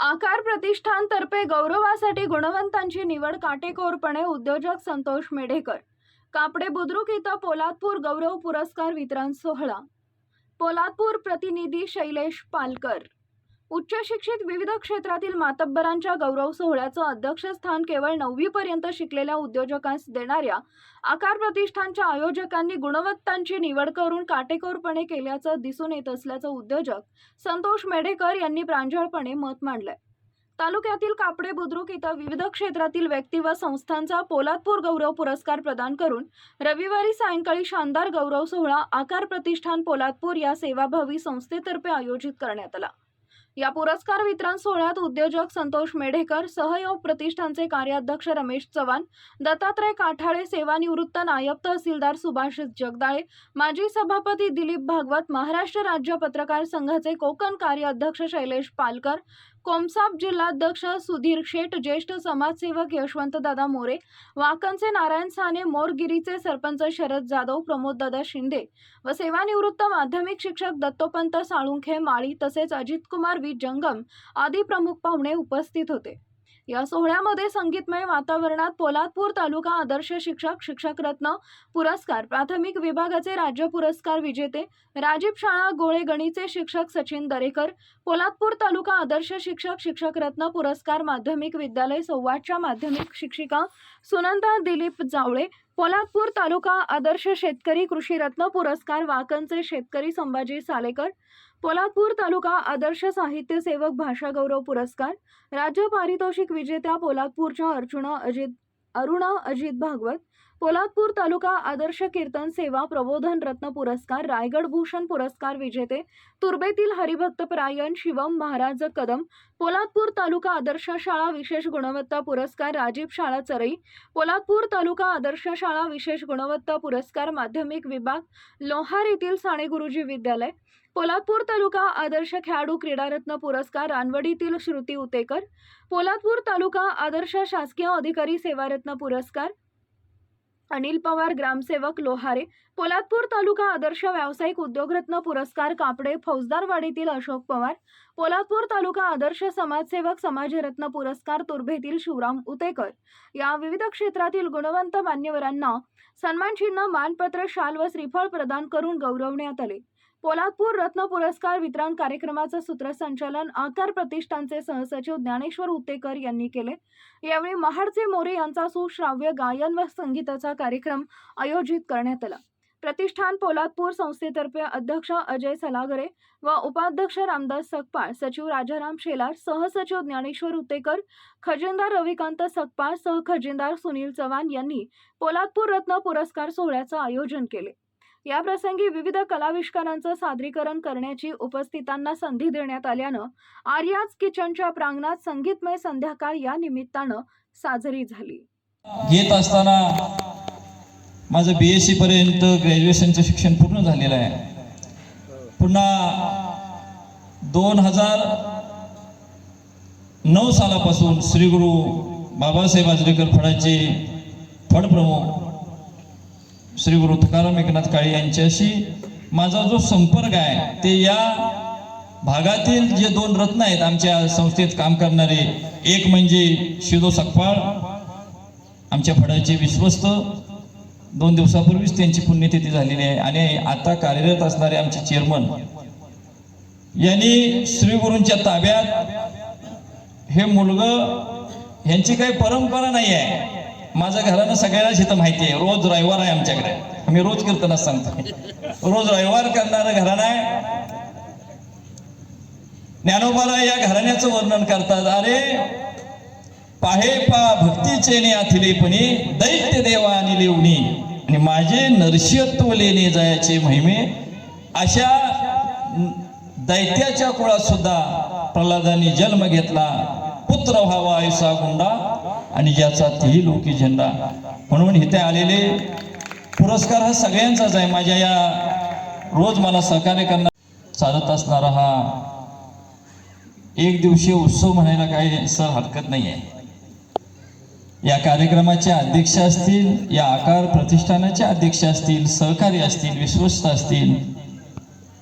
आकार प्रतिष्ठान तर्फे गौरवासाठी गुणवंतांची निवड काटेकोरपणे उद्योजक संतोष मेढेकर. कापडे बुद्रुक इथं पोलादपूर गौरव पुरस्कार वितरण सोहळा. पोलादपूर प्रतिनिधी शैलेश पालकर. उच्च शिक्षित विविध क्षेत्रातील मातब्बरांच्या गौरव सोहळ्याचं अध्यक्षस्थान केवळ नववी पर्यंत शिकलेल्या उद्योजकांस देणाऱ्या आकार प्रतिष्ठानच्या आयोजकांनी गुणवत्तांची निवड करून काटेकोरपणे केल्याचं दिसून येत असल्याचं उद्योजक संतोष मेढेकर यांनी प्रांजळपणे मत मांडलंय. तालुक्यातील कापडे बुद्रुक इथं विविध क्षेत्रातील व्यक्ती व संस्थांचा पोलादपूर गौरव पुरस्कार प्रदान करून रविवारी सायंकाळी शानदार गौरव सोहळा आकार प्रतिष्ठान पोलादपूर या सेवाभावी संस्थेतर्फे आयोजित करण्यात आला. या पुरस्कार वितरण सोहळ्यात उद्योजक संतोष मेढेकर सहयोग प्रतिष्ठानचे कार्याध्यक्ष रमेश चव्हाण दत्तात्रय काठाळे सेवानिवृत्त नायब तहसीलदार सुभाष जगदाळे माजी सभापती दिलीप भागवत महाराष्ट्र राज्य पत्रकार संघाचे कोकण कार्याध्यक्ष शैलेश पालकर कोमसाप जिल्हाध्यक्ष सुधीर शेठ ज्येष्ठ समाजसेवक यशवंतदादा मोरे वाकणचे नारायण साने मोरगिरीचे सरपंच शरद जाधव प्रमोददादा शिंदे व सेवानिवृत्त माध्यमिक शिक्षक दत्तोपंत साळुंखे माळी तसेच अजितकुमार वी जंगम आदी प्रमुख पाहुणे उपस्थित होते. या सोहळ्यामध्ये संगीतमय वातावरणात पोलादपूर तालुका आदर्श शिक्षक शिक्षक रत्न पुरस्कार प्राथमिक विभागाचे राज्य पुरस्कार विजेते राजीव शाळा गोळे गणीचे शिक्षक सचिन दरेकर पोलादपूर तालुका आदर्श शिक्षक शिक्षक रत्न पुरस्कार माध्यमिक विद्यालय सव्वाच्या माध्यमिक शिक्षिका सुनंदा दिलीप जावळे पोलादपूर तालुका आदर्श शेतकरी कृषी रत्न पुरस्कार वाकणचे शेतकरी संभाजी सालेकर पोलादपूर तालुका आदर्श साहित्य सेवक भाषा गौरव पुरस्कार राज्य पारितोषिक विजेत्या पोलादपूरच्या अर्जुना अजित अरुणा अजित भागवत पोलादपूर तालुका आदर्श कीर्तन सेवा प्रबोधन रत्न पुरस्कार रायगड भूषण पुरस्कार विजेते तुर्बेतील हरिभक्तपरायण शिवम महाराज कदम पोलादपूर तालुका आदर्श शाळा विशेष गुणवत्ता पुरस्कार राजीव शाळा चरई पोलादपूर तालुका आदर्श शाळा विशेष गुणवत्ता पुरस्कार माध्यमिक विभाग लोहार येथील साने गुरुजी विद्यालय पोलादपूर तालुका आदर्श खेळाडू क्रीडारत्न पुरस्कार रानवडीतील श्रुती उतेकर पोलादपूर तालुका आदर्श शासकीय अधिकारी सेवारत्न पुरस्कार अनिल पवार ग्रामसेवक लोहारे पोलादपूर तालुका आदर्श व्यावसायिक उद्योगरत्न पुरस्कार कापडे फौजदारवाडीतील अशोक पवार पोलादपूर तालुका आदर्श समाजसेवक समाजरत्न पुरस्कार तुर्भेतील शिवराम उतेकर. या विविध क्षेत्रातील गुणवंत मान्यवरांना सन्मानचिन्ह मानपत्र शाल व श्रीफळ प्रदान करून गौरवण्यात आले. पोलादपूर रत्न पुरस्कार वितरण कार्यक्रमाचं सूत्रसंचालन आकार प्रतिष्ठानचे सहसचिव ज्ञानेश्वर उतेकर यांनी केले. यावेळी महाडचे मोरे यांचा सुश्राव्य गायन व संगीताचा कार्यक्रम आयोजित करण्यात आला. प्रतिष्ठान पोलादपूर संस्थेतर्फे अध्यक्ष अजय सलागरे व उपाध्यक्ष रामदास सकपाळ सचिव राजाराम शेलार सहसचिव ज्ञानेश्वर उतेकर खजिनदार रविकांत सकपाळ सहखजिनदार सुनील चव्हाण यांनी पोलादपूर रत्न पुरस्कार सोहळ्याचं आयोजन केले. याप्रसंगी विविध कलाविष्कारांचं सादरीकरण करण्याची उपस्थितांना संधी देण्यात आल्यानं आर्याज किचनच्या प्रांगणात संगीतमय संध्याकाळ या निमित्तानं साजरी झाली. घेत असताना माझं बी एस सी पर्यंत ग्रॅज्युएशनचं शिक्षण पूर्ण झालेलं आहे. पुन्हा दोन हजार नऊ सालापासून श्री गुरु बाबासाहेब आजरेकर फडाचे फडप्रमुख श्री गुरु तुकाराम एकनाथ काळे यांच्याशी माझा जो संपर्क आहे ते या भागातील जे दोन रत्न आहेत आमच्या संस्थेत काम करणारे एक म्हणजे शिदो सकपाळ आमच्या फडाचे विश्वस्त. दोन दिवसापूर्वीच त्यांची पुण्यतिथी झालेली आहे आणि आता कार्यरत असणारे आमचे चेअरमन यांनी श्रीगुरूंच्या ताब्यात हे मुलगं ह्यांची काही परंपरा नाही आहे. माझ्या घरानं सगळ्यालाच इथं माहिती आहे रोज रविवार आहे आमच्याकडे. आम्ही रोज कीर्तनात सांगतो. रोज रविवार करणारं घराणं आहे. ज्ञानोबाला या घराण्याचं वर्णन करतात अरे पाहे पा भक्तीचे ने आथिलेपणे दैत्य देवा आणि लेवणी आणि माझे नरसिंहत्व लेणे जायचे महिमे अशा दैत्याच्या कुळात सुद्धा प्रल्हादांनी जन्म घेतला. पुत्र व्हावा आयुषा गुंडा आणि ज्याचा तेही लोकी झेंडा. म्हणून इथे आलेले पुरस्कार हा सगळ्यांचाच आहे. माझ्या या रोज मला सहकार्य करणार चालत असणारा हा एक दिवशी उत्सव म्हणायला काही सर हरकत नाही आहे या कार्यक्रमाचे अध्यक्ष असतील या आकार प्रतिष्ठानाचे अध्यक्ष असतील सहकारी असतील विश्वस्त असतील.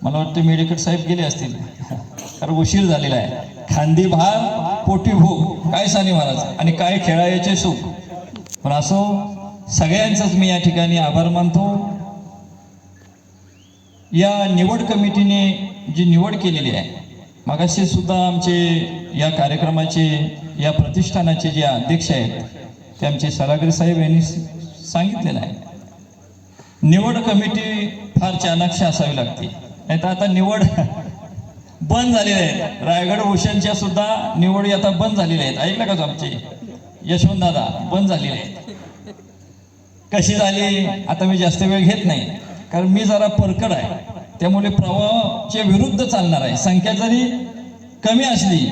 मला वाटतं मेडिकल साहेब गेले असतील. कारण उशीर झालेला आहे. खांदी भार पोटी भूक काय साने महाराज? आणि काय खेळायचे सुख? पण असो सगळ्यांचाच मी या ठिकाणी आभार मानतो. या निवड कमिटीने जी निवड केलेली आहे मगाशी सुद्धा आमचे या कार्यक्रमाचे या प्रतिष्ठानाचे जे अध्यक्ष आहेत ते आमचे सरागरे साहेब यांनी सांगितलेलं आहे. निवड कमिटी फार चाणाक्ष असावी लागते. नाही तर आता निवड बंद झालेल्या आहेत. रायगड भूषणच्या सुद्धा निवडी आता बंद झालेल्या आहेत. ऐकलं का आमचे? यशवंतदादा बंद झालेले आहेत. कशी झाली? आता मी जास्त वेळ घेत नाही. कारण मी जरा परकड आहे. त्यामुळे प्रवाहाच्या विरुद्ध चालणार आहे. संख्या जरी कमी असली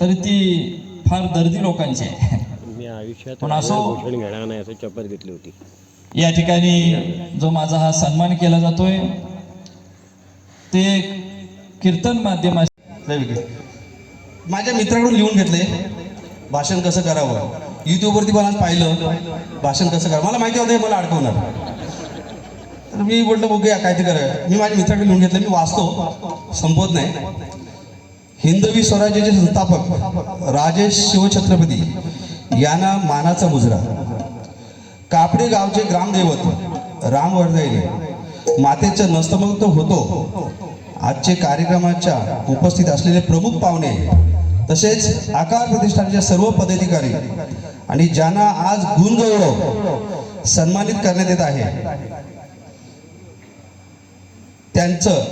तरी ती फार दर्दी लोकांची आहे. मी आयुष्यात पण असो- भूषण घेणार नाही असं शपथ घेतली होती. या ठिकाणी जो माझा हा सन्मान केला जातोय ते कीर्तन माध्यमा माझ्या मित्राकडून लिहून घेतले भाषण कसं करावं? युट्यूबवरती पण आज पाहिलं. भाषण कसं करावं? मला माहिती होतं मला अडकवणार. तर मी बोललो बघूया काहीतरी ते मी माझ्या मित्राकडे लिहून घेतलं मी वाचतो. संपवत नाही. हिंदवी स्वराज्याचे संस्थापक राजेश शिवछत्रपती यांना मानाचा मुजरा. कापडे गावचे ग्रामदैवत राम वर्धाईने मातेचं नस्तमक्त होतो. आजचे कार्यक्रमाच्या उपस्थित असलेले प्रमुख पाहुणे तसेच आकार प्रतिष्ठानच्या सर्व पदाधिकारी आणि ज्यांना आज गुणगौरव सन्मानित करण्यात येत आहे त्यांचं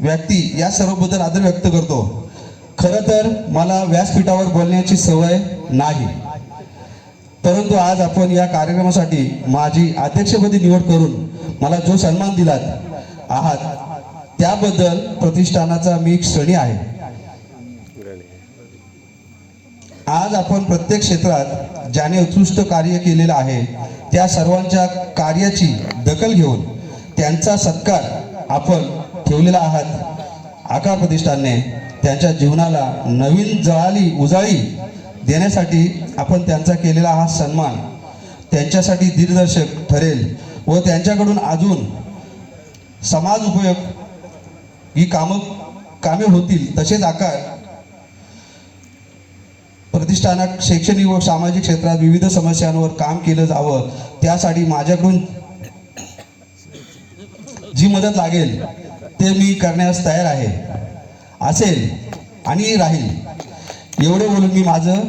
व्यक्ती या सर्वबद्दल आदर व्यक्त करतो. खरं तर मला व्यासपीठावर बोलण्याची सवय नाही परंतु आज आपण या कार्यक्रमासाठी माझी अध्यक्षपदी निवड करून मला जो सन्मान दिलात आहात त्याबद्दल प्रतिष्ठानाचा मी श्रेणी आहे. आज आपण प्रत्येक क्षेत्रात ज्याने उत्कृष्ट कार्य केलेलं आहे त्या सर्वांच्या कार्याची दखल घेऊन त्यांचा सत्कार आपण ठेवलेला आहात. आकार प्रतिष्ठानने त्यांच्या जीवनाला नवीन जळाली उजाळी देण्यासाठी आपण त्यांचा केलेला हा सन्मान त्यांच्यासाठी दिग्दर्शक ठरेल व त्यांच्याकडून अजून समाज उपयोग ही कामं कामे होतील तसेच आकार. प्रतिष्ठानात शैक्षणिक व सामाजिक क्षेत्रात विविध समस्यांवर काम केलं जावं त्यासाठी माझ्याकडून जी मदत लागेल ते मी करण्यास तयार आहे. असेल आणि राहील. एवढे बोलून मी माझं